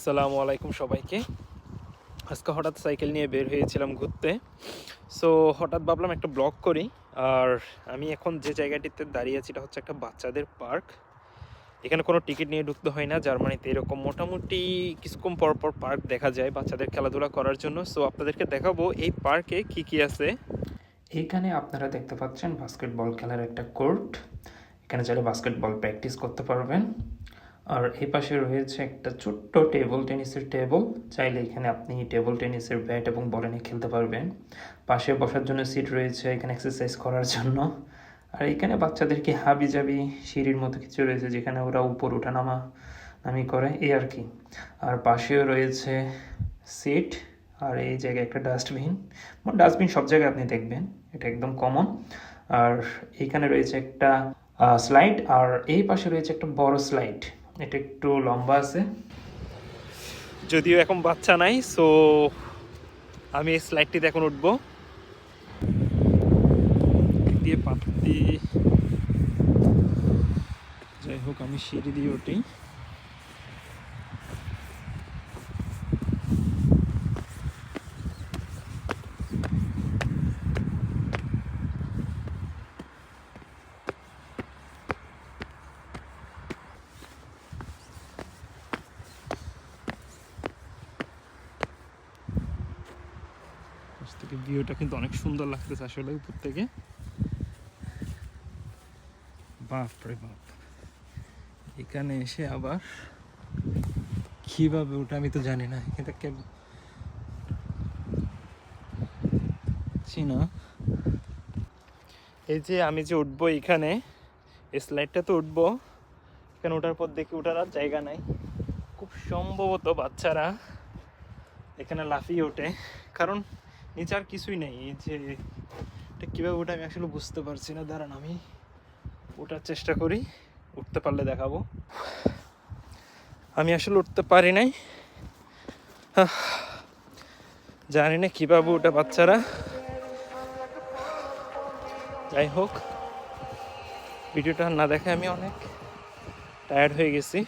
আসসালামু আলাইকুম সবাইকে। আজকে হঠাৎ সাইকেল নিয়ে বের হয়েছিলাম ঘুরতে। সো হঠাৎ ভাবলাম একটা ব্লগ করি। আর আমি এখন যে জায়গাটিতে দাঁড়িয়ে আছি, এটা হচ্ছে একটা বাচ্চাদের পার্ক। এখানে কোনো টিকিট নিয়ে ঢুকতে হয় না, জার্মানিতে এরকম মোটামুটি কিছুক্ষণ পর পর পার্ক দেখা যায় বাচ্চাদের খেলাধুলা করার জন্য। সো আপনাদেরকে দেখাবো এই পার্কে কি কি আছে। এখানে আপনারা দেখতে পাচ্ছেন বাস্কেটবল খেলার একটা কোর্ট। এখানে চাইলে বাস্কেটবল প্র্যাকটিস করতে পারবেন। আর এই পাশে রয়েছে একটা ছোট্ট টেবল টেনিসের টেবল চাইলে এখানে আপনি টেবল টেনিসের ব্যাট এবং বল নিয়ে খেলতে পারবেন। পাশে বসার জন্য সিট রয়েছে, এখানে এক্সারসাইজ করার জন্য। আর এখানে বাচ্চাদেরকে হাবি জাবি সিঁড়ির মতো কিছু রয়েছে, যেখানে ওরা উপর ওঠানামা নামি করে এই আর কি। আর পাশেও রয়েছে সিট আর এই জায়গায় একটা ডাস্টবিন ডাস্টবিন সব জায়গায় আপনি দেখবেন, এটা একদম কমন আর এইখানে রয়েছে একটা স্লাইড আর এই পাশে রয়েছে একটা বড় স্লাইড এটা একটু লম্বা আছে। যদিও এখন বাচ্চা নাই সো আমি এই স্লাইডটিতে এখন উঠব। দিয়ে পাতি যাই হোক, আমি সিঁড়ি দিয়ে উঠি পাশ থেকে ভিউটা কিন্তু অনেক সুন্দর লাগতেছে আসলে উপর থেকে। বাপ রে বাপ। এখানে এসে আবার কীভাবে ওটা আমি তো জানি না, এটা কে চিনা এই যে আমি যে উঠবো এখানে, এই স্লাইডটা তো উঠবো। এখানে ওঠার পর দেখি ওঠার আর জায়গা নাই। খুব সম্ভবত বাচ্চারা এখানে লাফিয়ে ওঠে। কারণ নিচে আর কিছুই নেই, এই যে এটা কীভাবে ওটা আমি আসলে বুঝতে পারছি না। দাঁড়ান, আমি ওঠার চেষ্টা করি, উঠতে পারলে দেখাবো। আমি আসলে উঠতে পারি নাই। জানি না কীভাবে ওটা বাচ্চারা। যাই হোক, ভিডিওটা না দেখে আমি অনেক টায়ার্ড হয়ে গেছি।